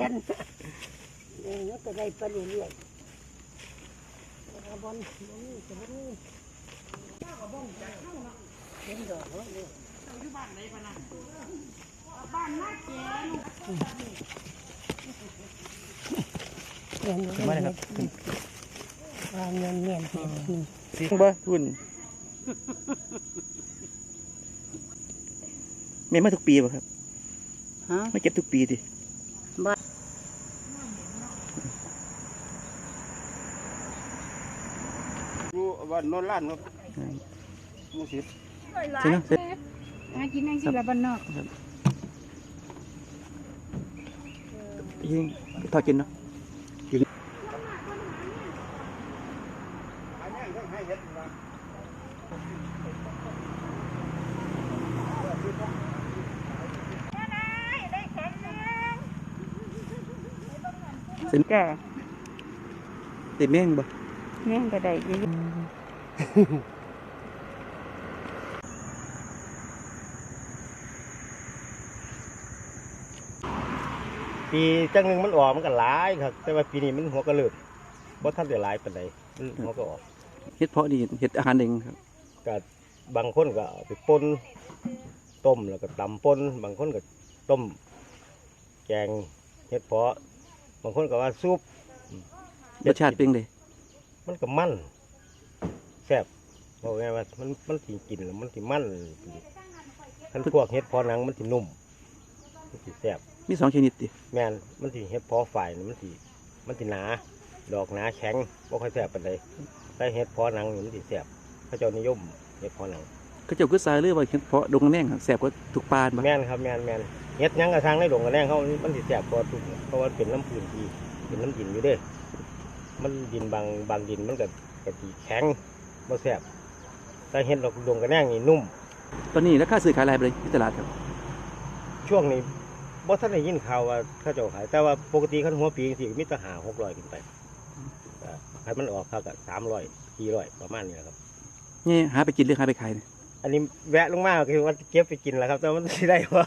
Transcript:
ทนเออมันก็ได้ไปเรื่อยๆแต่ว่าบอลบอลนี่จะบ่รู้เห็นดอกเนาะเนี่ยเรียนรู้มาเลยครับวางเงินเงียนเห็ดนี่สิบ่หุ่นแม่มาทุกปีป่ะครับฮะ ไมาเก็บทุกปีดิ บ้า อยู่ บ้านโนนล้านครับหมู่สิบใช่เนาะใช่หากินนั่งสิละบ้านนอกยิงทอดกินเนาะสินจ้ะติดแม่งบ่ แม่งก็ได้อยู่ปีจังหนึ่งมันออกมันก็หลายครับ แต่ว่าปีนี้มันหัวกระเลิบบ่ทันได้หลายปานใดมันหัวก็ออกเฮ็ดเพาะนี่เฮ็ดอาหารเองครับก็บางคนก็เอาไปป่นต้มแล้วก็ตำป่นบางคนก็ต้ม แกงเฮ็ดเพาะ บางคนก็ว่าซุปรสชาติเป็นไง มันก็มันแซ่บบอกไงว่ามันมันสิกินแล้วมันสิมันคันพวกเฮ็ดเพาะหนังมันสินุ่มมันสิแซ่บมีสองชนิดติแม่นมันสิเฮ็ดเพอฝ่ายนี่มันสิมันสิหนา ดอกหนาแข็งบ่ค่อยแซ่บปานใดแต่เฮ็ดเพอหนังนี่มันสิแซ่บเขาเจ้านิยมเฮ็ดเพอหนังเขาเจ้าคือสายเรือว่าเฮ็ดเพาะดงแน่งครับแซ่บกว่าทุกปานบ่แม่นครับแม่นแม่นเฮ็ดหยังกระทางในดงกระแดงเขามันสิแซ่บกว่าทุกเพราะว่าเป็นน้ำพื้นที่เป็นน้ำดินอยู่เด้ มันดินบางบางดินมันก็ก็สิแข็งบ่แซ่บแต่เฮ็ดดอกดงกระแดงนี่นุ่ม ตอนนี้ราคาซื้อขายหลายไปเลยที่ตลาดครับ ช่วงนี้บ่ทันได้ยินข่าวว่าเขาเจ้าขาย แต่ว่าปกติคันหัวปีสิมีแต่หา600ขึ้นไปอ่าคันมันออกเขาก็300 400ประมาณนี้แหละครับ นี่หาไปกินหรือหาไปขายเนี่ยอันนี้แวะลงมาคือว่าเก็บไปกินแล้วครับ แต่มันสิได้ว่า